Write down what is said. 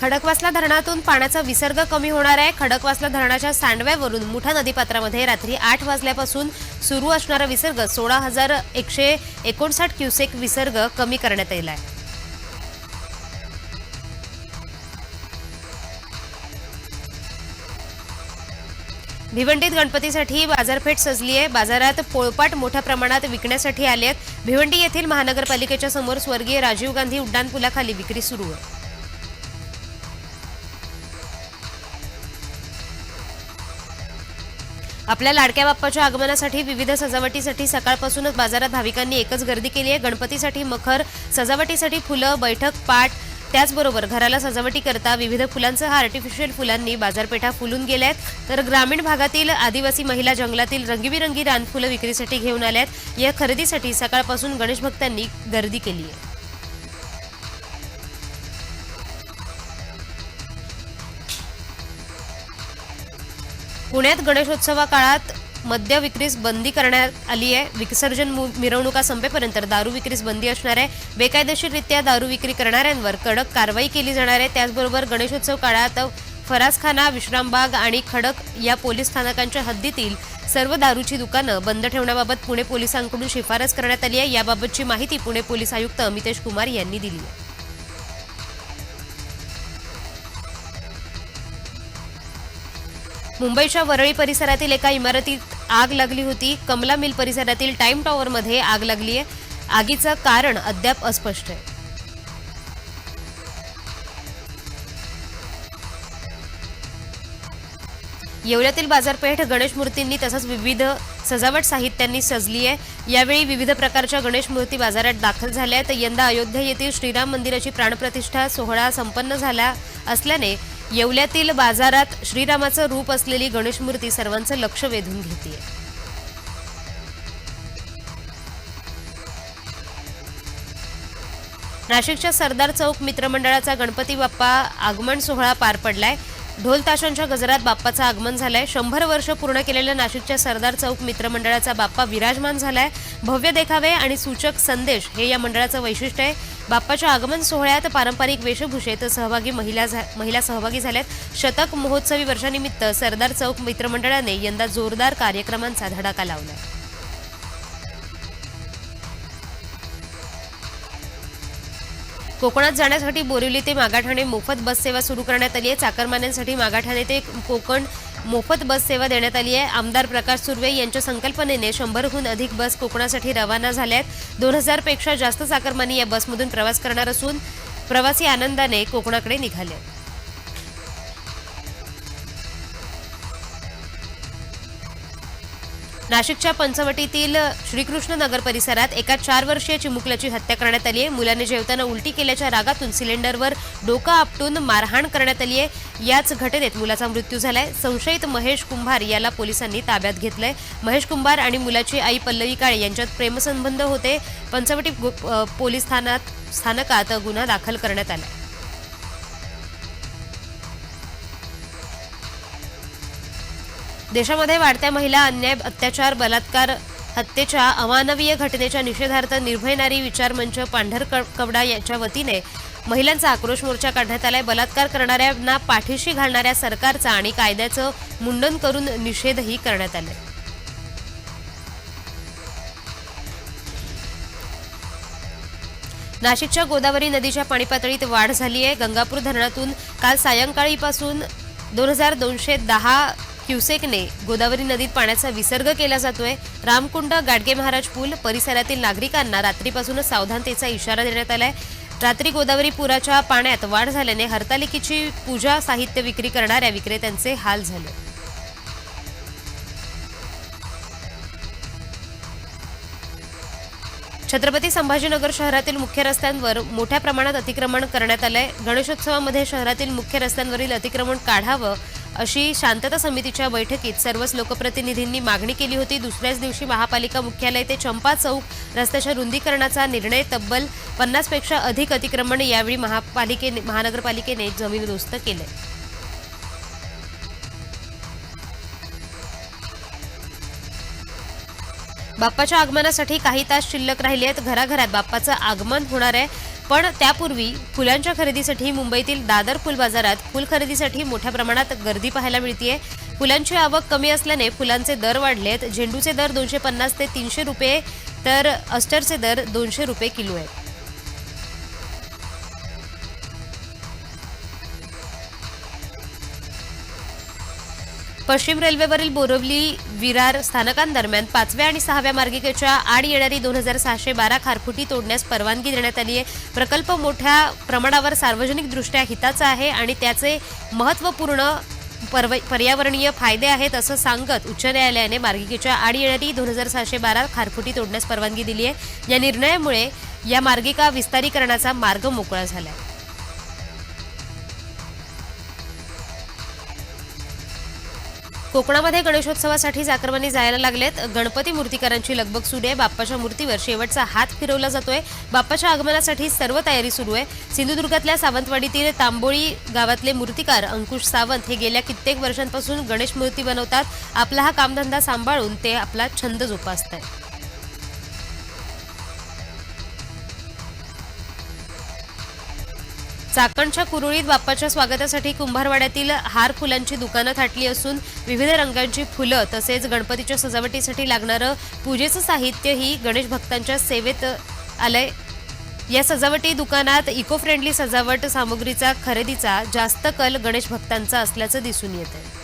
खडकवासला धरणातून पाण्याचा विसर्ग कमी होणार आहे. खडकवासला धरणाच्या सांडव्यावरून मुठा नदीपात्रामध्ये रात्री आठ वाजल्यापासून सुरू असणारा विसर्ग सोळा हजार एकशे एकोणसाठ क्युसेक विसर्ग कमी करण्यात येईल आहे. भिवंडीत गणपतीसाठी बाजारपेठ सजली आहे. बाजारात पोळपाट मोठ्या प्रमाणात विकण्यासाठी आले आहेत. भिवंडी येथील महानगरपालिकेच्या समोर स्वर्गीय राजीव गांधी उड्डाणपुलाखाली विक्री सुरू आहे. आपल्या लाडक्या बाप्पाच्या आगमनासाठी विविध सजावटीसाठी सकाळपासूनच बाजारात भाविकांनी एकच गर्दी केली आहे. गणपतीसाठी मखर सजावटीसाठी फुलं बैठक पाट. त्याचबरोबर घराला सजावटी करता विविध फुलांसह आर्टिफिशियल फुलांनी बाजारपेठा फुलून गेल्या आहेत. तर ग्रामीण भागातील आदिवासी महिला जंगलातील रंगीबिरंगी रानफुलं विक्रीसाठी घेऊन आल्या आहेत. या खरेदीसाठी सकाळपासून गणेश भक्तांनी गर्दी केली आहे. पुण्यात गणेशोत्सवा काळात मद्य विक्रीस बंदी करण्यात आली आहे. विसर्जन मु- मिरवणुका संपेपर्यंत दारू विक्रीस बंदी असणार आहे. बेकायदेशीररित्या दारू विक्री करणाऱ्यांवर कडक कारवाई केली जाणार आहे. त्याचबरोबर गणेशोत्सव काळात फरासखाना विश्रामबाग आणि खडक या पोलीस स्थानकांच्या हद्दीतील सर्व दारूची दुकानं बंद ठेवण्याबाबत पुणे पोलिसांकडून शिफारस करण्यात आली आहे. याबाबतची माहिती पुणे पोलीस आयुक्त अमितेश कुमार यांनी दिली आहे. मुंबईच्या वरळी परिसरातील एका इमारतीत आग लागली होती. कमला मिल परिसरातील टाइम टॉवरमध्ये आग लागली आहे. आगीचं कारण अद्याप अस्पष्ट आहे. येवल्यातील बाजारपेठ गणेश मूर्तींनी तसंच विविध सजावट साहित्यांनी सजली आहे. यावेळी विविध प्रकारच्या गणेश मूर्ती बाजारात दाखल झाल्या तर यंदा अयोध्या येथील श्रीराम मंदिराची प्राणप्रतिष्ठा सोहळा संपन्न झाला असल्याने येवल्यातील बाजारात श्रीरामाचं रूप असलेली गणेश मूर्ती सर्वांचं लक्ष वेधून घेते नाशिकच्या सरदार चौक मित्रमंडळाचा गणपती बाप्पा आगमन सोहळा पार पडलाय. ढोल ताशांच्या गजरात बाप्पाचं आगमन झालंय. शंभर वर्ष पूर्ण केलेल्या नाशिकच्या सरदार चौक मित्रमंडळाचा बाप्पा विराजमान झालाय. भव्य देखावे आणि सूचक संदेश हे या मंडळाचं वैशिष्ट्य आहे. बाप्पाच्या आगमन सोहळ्यात पारंपरिक वेशभूषेत सहभागी महिला झा- महिला सहभागी झाल्यात. शतक महोत्सवी वर्षानिमित्त सरदार चौक मित्रमंडळाने यंदा जोरदार कार्यक्रमांचा धडाका लावलाय. कोकणात जाण्यासाठी बोरिवली ते मागाठाणे मोफत बस सेवा सुरू करण्यात आली आहे. चाकरमान्यांसाठी मागाठाणे ते कोकण मोफत बस सेवा देण्यात आली आहे. आमदार प्रकाश सुर्वे यांच्या संकल्पनेने शंभरहून अधिक बस कोकणासाठी रवाना झाल्या आहेत. दोन हजारपेक्षा जास्त चाकरमानी या बसमधून प्रवास करणार असून प्रवासी आनंदाने कोकणाकडे निघाले नाशिकच्या पंचवटीतील श्रीकृष्ण नगर परिसरात एका चार वर्षीय चिमुकल्याची हत्या करण्यात आली आहे. मुलाने जेवताना उलटी केल्याच्या रागातून सिलेंडरवर डोकं आपटून मारहाण करण्यात आली आहे. याच घटनेत मुलाचा मृत्यू झालाय. संशयित महेश कुंभार याला पोलिसांनी ताब्यात घेतलंय. महेश कुंभार आणि मुलाची आई पल्लवी काळे यांच्यात प्रेमसंबंध होते. पंचवटी गो- पोलीस स्थानकात गुन्हा दाखल करण्यात आला. देशामध्ये वाढत्या महिला अन्याय अत्याचार बलात्कार हत्येच्या अमानवीय घटनेच्या निषेधार्थ निर्भय नारी विचार मंच यांच्या वतीने महिलांचा आक्रोश मोर्चा काढण्यात आलाय. बलात्कार करणाऱ्यांना पाठीशी घालणाऱ्या सरकारचा आणि कायद्याचं मुंडन करून निषेधही करण्यात आलाय. नाशिकच्या गोदावरी नदीच्या पाणी पातळीत वाढ झाली आहे गंगापूर धरणातून काल सायंकाळीपासून दोन हजार दोनशे दहा क्युसेकने गोदावरी नदीत पाण्याचा विसर्ग केला जातोय. रामकुंड गाडगे महाराज पूल परिसरातील नागरिकांना रात्रीपासूनच सावधानतेचा इशारा देण्यात आलाय. रात्री गोदावरी पुराच्या पाण्यात वाढ झाल्याने हरतालिकेची पूजा साहित्य विक्री करणाऱ्या विक्रेत्यांचे हाल झाले. छत्रपती संभाजीनगर शहरातील मुख्य रस्त्यांवर मोठ्या प्रमाणात अतिक्रमण करण्यात आलंय. गणेशोत्सवामध्ये शहरातील मुख्य रस्त्यांवरील अतिक्रमण काढावं अशी शांतता समितीच्या बैठकीत सर्वच लोकप्रतिनिधींनी मागणी केली होती. दुसऱ्याच दिवशी महापालिका मुख्यालय ते चंपा चौक रस्त्याच्या रुंदीकरणाचा निर्णय तब्बल पन्नासपेक्षा अधिक अतिक्रमण यावेळी महापालिकेने महानगरपालिकेने जमीनदोस्त केले. बाप्पाच्या आगमनासाठी काही तास शिल्लक राहिले आहेत. घराघरात बाप्पाचं आगमन होणार आहे. पण त्यापूर्वी फुलांच्या खरेदीसाठी मुंबईतील दादर फुल बाजारात फुल खरेदीसाठी मोठ्या प्रमाणात गर्दी पाहायला मिळतीये. फुलांची आवक कमी असल्याने फुलांचे दर वाढलेत. झेंडूचे दर दोनशे पन्नास ते तीनशे रुपये तर अस्टरचे दर दोनशे रुपये किलो आहेत. पश्चिम रेल्वेवरील बोरवली विरार स्थानकांदरम्यान पाचव्या आणि सहाव्या मार्गिकेच्या आड येणारी दोन हजार सहाशे बारा खारफुटी तोडण्यास परवानगी देण्यात आली आहे प्रकल्प मोठ्या प्रमाणावर सार्वजनिकदृष्ट्या हिताचा आहे आणि त्याचे महत्त्वपूर्ण पर्व पर्यावरणीय फायदे आहेत असं सांगत उच्च न्यायालयाने मार्गिकेच्या आड येणारी दोन हजार सहाशे बारा खारफुटी तोडण्यास परवानगी दिली आहे या निर्णयामुळे या मार्गिका विस्तारीकरणाचा मार्ग मोकळा झाला आहे कोकणामध्ये गणेशोत्सवासाठी चाकरमानी जायला लागलेत. गणपती मूर्तिकारांची लगबग सुरू आहे. बाप्पाच्या मूर्तीवर शेवटचा हात फिरवला जातोय. बाप्पाच्या आगमनासाठी सर्व तयारी सुरू आहे. सिंधुदुर्गातल्या सावंतवाडीतील तांबोळी गावातले मूर्तिकार अंकुश सावंत हे गेल्या कित्येक वर्षांपासून गणेश मूर्ती बनवतात. आपला हा कामधंदा सांभाळून ते आपला छंद जोपासत आहेत चाकणच्या कुरुळीत बाप्पाच्या स्वागतासाठी कुंभारवाड्यातील हार फुलांची दुकानं थाटली असून विविध रंगांची फुलं तसेच गणपतीच्या सजावटीसाठी लागणारं पूजेचं साहित्य ही गणेश भक्तांच्या सेवेत आलंय. या सजावटी दुकानात इको फ्रेंडली सजावट सामुग्रीचा खरेदीचा जास्त कल गणेश भक्तांचा असल्याचं दिसून येत आहे